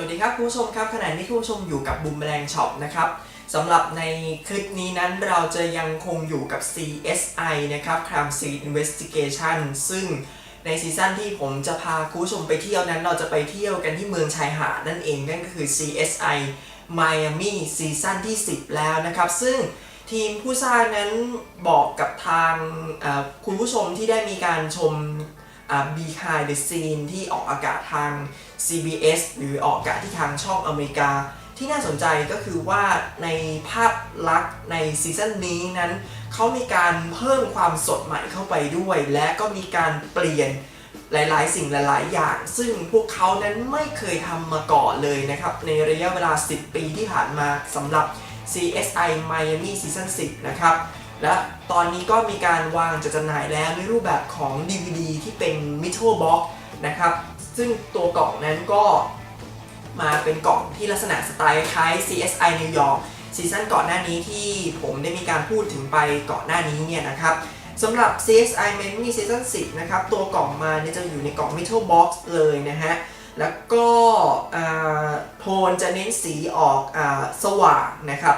วัสดีครับคุณผู้ชมครับขณะนี้คุณผู้ชมอยู่กับบูมแมลงช็อปนะครับสำหรับในคลิปนี้นั้นเราจะยังคงอยู่กับ CSI นะครับ Crime Scene Investigation ซึ่งในซีซั่นที่ผมจะพาคุณผู้ชมไปเที่ยวนั้น เราจะไปเที่ยวกันที่เมืองชายหาดนั่นเองนั่นก็คือ CSI Miami ซีซั่นที่ 10 แล้วนะครับ ซึ่งทีมผู้สร้างนั้นบอกกับทางคุณผู้ชมที่ได้มีการชม Behind the Scene ที่ออกอากาศทาง CBS หรือออกอากาศที่ทางช่องอเมริกา ที่น่าสนใจก็คือว่าในภาพลักษณ์ในซีซั่นนี้นั้นเขามีการเพิ่มความสดใหม่เข้าไปด้วย และก็มีการเปลี่ยนหลาย ๆ สิ่งหลาย ๆ อย่าง ซึ่งพวกเขานั้นไม่เคยทำมาก่อนเลยนะครับ ในระยะเวลา 10 ปีที่ผ่านมาสำหรับ CSI Miami Season 10 นะครับ และตอนนี้ก็มีการวางจัดจำหน่ายแล้วในรูปแบบของ DVD ที่เป็น m i t o Box นะครับ ซึ่งตัวกล่องนั้นก็มาเป็นกล่องที่ลักษณะสไตล์คล้าย CSI New York ซีซั่นก่อนหน้านี้ที่ผมได้มีการพูดถึงไปก่อนหน้านี้เนี่ยนะครับสำหรับ CSI Miami Season 10 นะครับ ตัวกล่องมาเนี่ยจะอยู่ในกล่อง Metal Box เลยนะฮะ แล้วก็โทนจะเน้นสีออกอสว่างนะครับ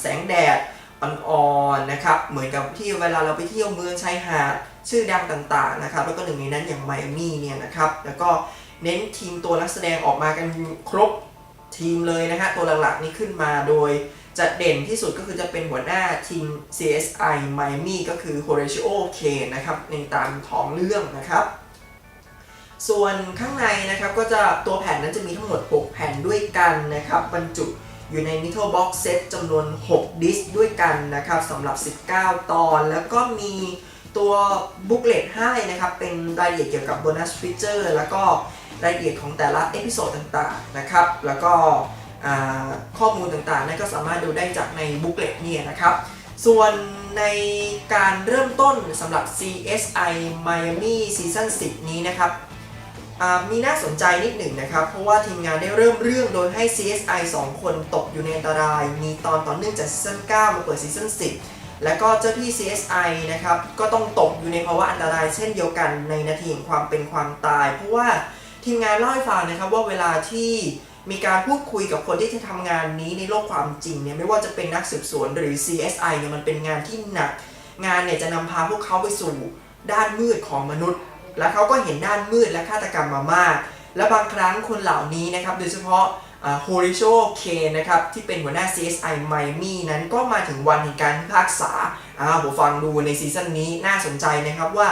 แสงแดด อ่อนๆนะครับ เหมือนกับที่เวลาเราไปเที่ยวเมืองชายหาดชื่อดังต่างๆนะครับ แล้วก็หนึ่งในนั้นอย่างไมอามี่เนี่ยนะครับ แล้วก็เน้นทีมตัวนักแสดงออกมากันครบทีมเลยนะฮะตัวหลักๆนี่ขึ้นมาโดยจะเด่นที่สุดก็คือจะเป็นหัวหน้าทีม CSI Miami ก็คือ Horatio Kane นะครับ ในตามท้องเรื่องนะครับ ส่วนข้างในนะครับก็จะตัวแผ่นนั้นจะมีทั้งหมด 6 แผ่นด้วยกันนะครับบรรจุ อยู่ใน Metal Box Set จำนวน 6 ดิสก์ด้วยกันนะครับสำหรับ 19 ตอน แล้วก็มีตัวบุ๊กเลตให้นะครับ เป็นรายละเอียดเกี่ยวกับโบนัสฟีเจอร์แล้วก็รายละเอียดของแต่ละเอพิโซดต่างๆนะครับ แล้วก็ข้อมูลต่างๆนั้นก็สามารถดูได้จากในบุ๊กเลตเนี่ยนะครับ ส่วนในการเริ่มต้นสำหรับ CSI Miami Season 10 นี้นะครับ มีน่าสนใจนิดหนึ่งนะครับ เพราะว่าทีมงานได้เริ่มเรื่องโดยให้ CSI 2 คนตกอยู่ในอันตราย มีตอนต่อเนื่องจากซีซั่น9มาเปิดซีซั่น10 แล้วก็เจ้าที่ CSI นะครับ ก็ต้องตกอยู่ในภาวะอันตรายเช่นเดียวกันในนาทีแห่งความเป็นความตาย เพราะว่าทีมงานเล่าให้ฟังนะครับว่าเวลาที่มีการพูดคุยกับคนที่จะทำงานนี้ในโลกความจริงเนี่ยไม่ว่าจะเป็นนักสืบสวนหรือ CSI เนี่ยมันเป็นงานที่หนัก งานเนี่ยจะนำพาพวกเขาไปสู่ด้านมืดของมนุษย์ และเขาก็เห็นด้านมืดและฆาตกรรมมามาก และบางครั้งคนเหล่านี้นะครับ โดยเฉพาะโฮริโชเคนนะครับ ที่เป็นหัวหน้า CSI Miami นั้นก็มาถึงวันแห่งการพิพากษาอ่าผมฟังดูในซีซั่นนี้น่าสนใจนะครับว่า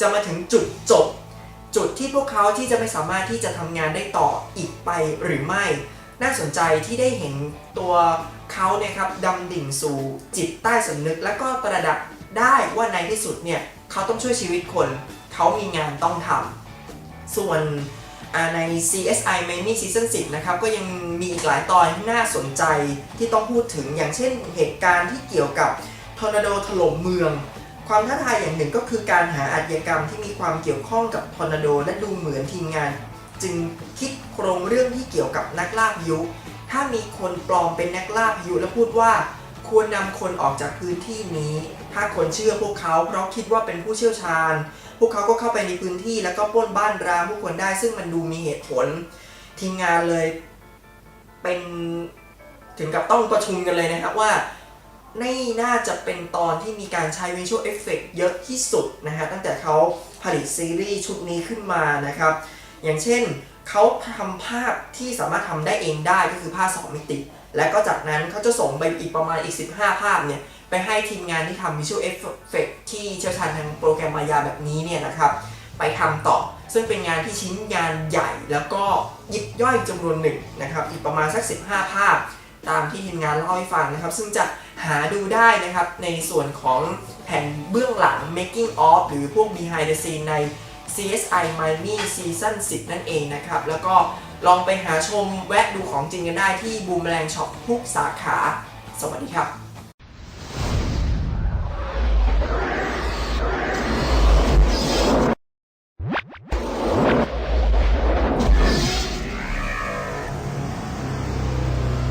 จะมาถึงจุดจบ จุดที่พวกเขาที่จะไม่สามารถที่จะทำงานได้ต่ออีกไปหรือไม่ น่าสนใจที่ได้เห็นตัวเขาเนี่ยครับดำดิ่งสู่จิตใต้สำนึก และก็ประดับได้ว่าในที่สุดเนี่ยเขาต้องช่วยชีวิตคน เขามีงานต้องทำส่วนใน CSI Miami Season 10 นะครับ ก็ยังมีอีกหลายตอนที่น่าสนใจที่ต้องพูดถึงอย่างเช่นเหตุการณ์ที่เกี่ยวกับทอร์นาโดถล่มเมือง ความท้าทายอย่างหนึ่งก็คือการหาอาชญากรรมที่มีความเกี่ยวข้องกับทอร์นาโดและดูเหมือนทีมงาน จึงคิดโครงเรื่องที่เกี่ยวกับนักล่าพายุ ถ้ามีคนปลอมเป็นนักล่าพายุและพูดว่า ควรนำคนออกจากพื้นที่นี้ ถ้าคนเชื่อพวกเขาเพราะคิดว่าเป็นผู้เชี่ยวชาญ พวกเขาก็เข้าไปในพื้นที่แล้วก็ป้นบ้านร้างผู้คนได้ซึ่งมันดูมีเหตุผล ทีมงานเลยเป็นถึงกับต้องประชุมกันเลยนะครับว่านี่น่าจะเป็นตอนที่มีการใช้ Visual Effect เยอะที่สุดนะฮะตั้งแต่เขาผลิตซีรีส์ชุดนี้ขึ้นมานะครับ อย่างเช่น เขาทำภาพที่สามารถทำได้เองได้ก็คือภาพ2มิติ และก็จากนั้นเขาจะส่งไปอีกประมาณอีก 15 ภาพเนี่ยไปให้ทีมงานที่ทำ Visual Effect ที่เชี่ยวชาญทางโปรแกรมมายาแบบนี้เนี่ยนะครับไปทำต่อ ซึ่งเป็นงานที่ชิ้นงานใหญ่แล้วก็ยิบย่อยจำนวนหนึ่งนะครับอีกประมาณสัก 15 ภาพ ตามที่ทีมงานเล่าให้ฟังนะครับ ซึ่งจะหาดูได้นะครับในส่วนของแผ่นเบื้องหลัง making of หรือพวก behind the scene ใน CSI Miami Season 10 นั่นเองนะครับ แล้วก็ลองไปหาชมแวะดูของจริงกันได้ที่บูมแรงช็อปทุกสาขา สวัสดีครับ